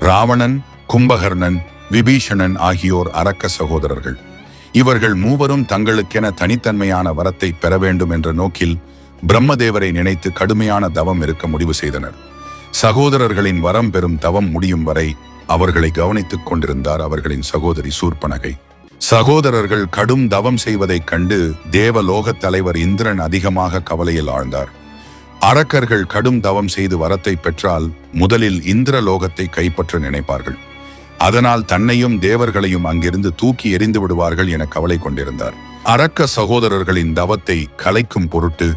ராவணன் கும்பகர்ணன் விபீஷணன் ஆகியோர் அரக்க சகோதரர்கள். இவர்கள் மூவரும் தங்களுக்கென தனித்தன்மையான வரத்தை பெற வேண்டும் என்ற நோக்கில் பிரம்மதேவரை நினைத்து கடுமையான தவம் இருக்க முடிவு செய்தனர். சகோதரர்களின் வரம் பெறும் தவம் முடியும் வரை அவர்களை கவனித்துக் கொண்டிருந்தார் அவர்களின் சகோதரி சூர்பனகை. சகோதரர்கள் கடும் தவம் செய்வதைக் கண்டு தேவலோகத் தலைவர் இந்திரன் அதிகமாக கவலையில் ஆழ்ந்தார். அரக்கர்கள் கடும் தவம் செய்து வரத்தை பெற்றால் முதலில் இந்திரலோகத்தை கைப்பற்ற நினைப்பார்கள். அதனால் தன்னையும் தேவர்களையும் அங்கிருந்து தூக்கி எறிந்து விடுவார்கள் என கவலை கொண்டிருந்தார். அரக்க சகோதரர்களின் தவத்தை கலைக்கும் பொருட்டு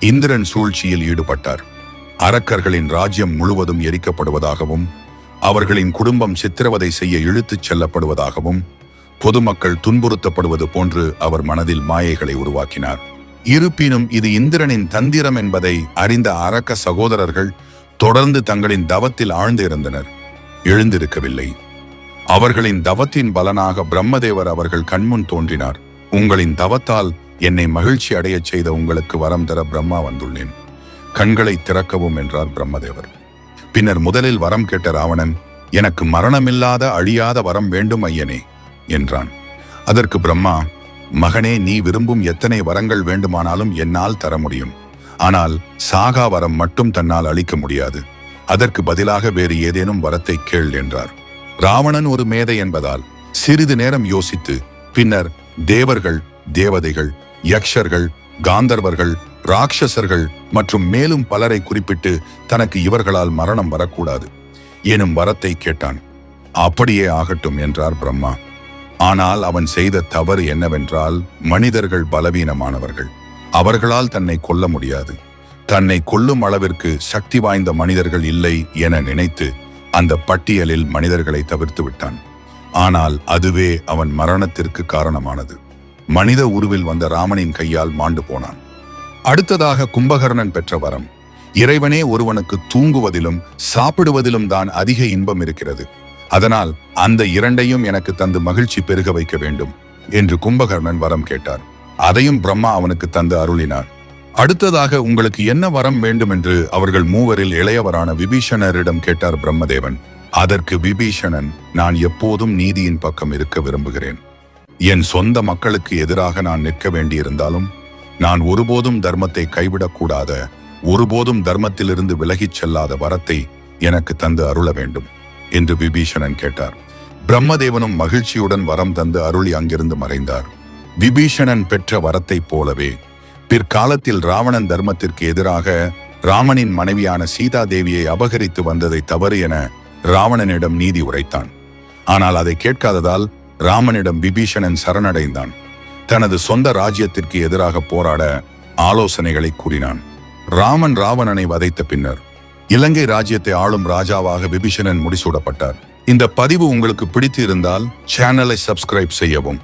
இந்திரன் சூழ்ச்சியில் ஈடுபட்டார். அரக்கர்களின் ராஜ்யம் முழுவதும் எரிக்கப்படுவதாகவும் அவர்களின் குடும்பம் சித்திரவதை செய்ய இழுத்துச் செல்லப்படுவதாகவும் பொதுமக்கள் துன்புறுத்தப்படுவது போன்று அவர் மனதில் மாயைகளை உருவாக்கினார். இருப்பினும் இது இந்திரனின் தந்திரம் என்பதை அறிந்த அரக்க சகோதரர்கள் தொடர்ந்து தங்களின் தவத்தில் ஆழ்ந்து இருந்தனர் எழுந்திருக்கவில்லை. அவர்களின் தவத்தின் பலனாக பிரம்மதேவர் அவர்கள் கண்முன் தோன்றினார். உங்களின் தவத்தால் என்னை மகிழ்ச்சி அடையச் செய்த உங்களுக்கு வரம் தர பிரம்மா வந்துள்ளேன். கண்களை திறக்கவும் என்றார் பிரம்மதேவர். பின்னர் முதலில் வரம் கேட்ட ராவணன் எனக்கு மரணமில்லாத அழியாத வரம் வேண்டும் ஐயனே என்றான். அதற்கு பிரம்மா மகனே நீ விரும்பும் எத்தனை வரங்கள் வேண்டுமானாலும் என்னால் தர முடியும். ஆனால் சாகா வரம் மட்டும் தன்னால் அளிக்க முடியாது. அதற்கு பதிலாக வேறு ஏதேனும் வரத்தை கேள் என்றார். ராவணன் ஒரு மேதை என்பதால் சிறிது நேரம் யோசித்து பின்னர் தேவர்கள் தேவதைகள் யக்ஷர்கள் காந்தர்வர்கள் ராட்சசர்கள் மற்றும் மேலும் பலரை குறிப்பிட்டு தனக்கு இவர்களால் மரணம் வரக்கூடாது. எனும் வரத்தை கேட்டான். அப்படியே ஆகட்டும் என்றார் பிரம்மா. ஆனால் அவன் செய்த தவறு என்னவென்றால் மனிதர்கள் பலவீனமானவர்கள். அவர்களால் தன்னை கொல்ல முடியாது. தன்னை கொல்லும் அளவிற்கு சக்தி வாய்ந்த மனிதர்கள் இல்லை என நினைத்து அந்த பட்டியலில் மனிதர்களை தவிர்த்து விட்டான். ஆனால் அதுவே அவன் மரணத்திற்கு காரணமானது. மனித உருவில் வந்த ராமனின் கையால் மாண்டு போனான். அடுத்ததாக கும்பகர்ணன் பெற்ற வரம். இறைவனே ஒருவனுக்கு தூங்குவதிலும் சாப்பிடுவதிலும் தான் அதிக இன்பம் இருக்கிறது. அதனால் அந்த இரண்டையும் எனக்கு தந்து மகிழ்ச்சி பெருக வைக்க வேண்டும் என்று கும்பகர்ணன் வரம் கேட்டார். அதையும் பிரம்மா அவனுக்கு தந்து அருளினார் அடுத்ததாக உங்களுக்கு என்ன வரம் வேண்டும் என்று அவர்கள் மூவரில் இளையவரான விபீஷணரிடம் கேட்டார் பிரம்மதேவன். அதற்கு விபீஷணன் நான் எப்போதும் நீதியின் பக்கம் இருக்க விரும்புகிறேன். என் சொந்த மக்களுக்கு எதிராக நான் நிற்க வேண்டியிருந்தாலும் நான் ஒருபோதும் தர்மத்தை கைவிடக்கூடாத ஒருபோதும் தர்மத்திலிருந்து விலகிச் செல்லாத வரத்தை எனக்கு தந்து அருள வேண்டும். என்று விபீஷணன் கேட்டார். பிரம்மதேவனும் மகிழ்ச்சியுடன் வரம் தந்து அருளி அங்கிருந்து மறைந்தார். விபீஷணன் பெற்ற வரத்தைப் போலவே பிற்காலத்தில் ராவணன் தர்மத்திற்கு எதிராக ராமனின் மனைவியான சீதா தேவியை அபகரித்து வந்ததை தவறு என ராவணனிடம் நீதி உரைத்தான். ஆனால் அதை கேட்காததால் ராமனிடம் விபீஷணன் சரணடைந்தான். தனது சொந்த ராஜ்யத்திற்கு எதிராக போராட ஆலோசனைகளை கூறினான். ராமன் ராவணனை வதைத்த பின்னர் இலங்கை ராஜ்யத்தை ஆளும் ராஜாவாக விபீஷணன் முடிசூடப்பட்டார். இந்த பதிவு உங்களுக்கு பிடித்து இருந்தால் சேனலை சப்ஸ்கிரைப் செய்யவும்.